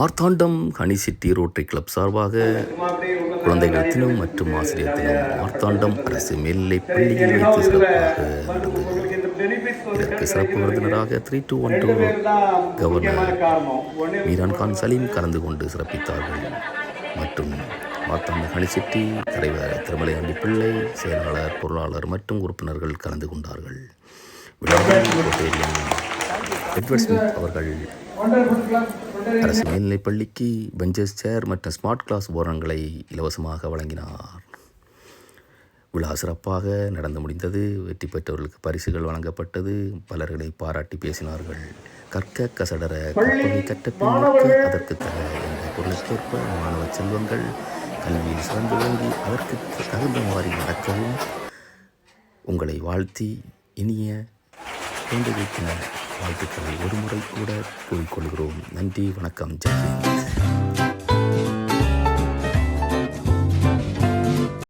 Marthandam honey city rotary club சார்பாக குழந்தைகள் தினம் மற்றும் ஆசிரியர் தினம் மார்த்தாண்டம் அரசு மேல்நிலைப் பள்ளியில் வைத்து சிறப்பாக நடந்தது. இதற்கு சிறப்பு விருந்தினராக three two one two governor Meeran Khan Saleem கலந்து கொண்டு சிறப்பித்தார்கள். மற்றும் மார்த்தாண்ட ஹனிசிட்டி தலைவர் திருமலை திருமலையாண்டி பிள்ளை செயலாளர் பொருளாளர் மற்றும் உறுப்பினர்கள் கலந்து கொண்டார்கள். விழாவில் எட்வர்ட் ஸ்மித் அவர்கள் அரசு மேல்நிலைப் பள்ளிக்கு பெஞ்சஸ் சேர் மற்றும் ஸ்மார்ட் கிளாஸ் உபகரணங்களை இலவசமாக வழங்கினார். விழா சிறப்பாக நடந்து முடிந்தது. வெற்றி பெற்றவர்களுக்கு பரிசுகள் வழங்கப்பட்டது. பலர்களை பாராட்டி பேசினார்கள். கற்க கசடர கற்பவை கட்டப்பின் அதற்கு தர என்ற பொருளுக்கேற்ப மாணவ செல்வங்கள் கல்வியில் சிறந்து விளங்கி அதற்கு தகுந்தவாறு நடக்கவும் உங்களை வாழ்த்தி இனிய வேண்டுகைக்கின வாழ்த்துக்களை ஒரு முறை கூட கூறிக்கொள்கிறோம். நன்றி வணக்கம். ஜெய்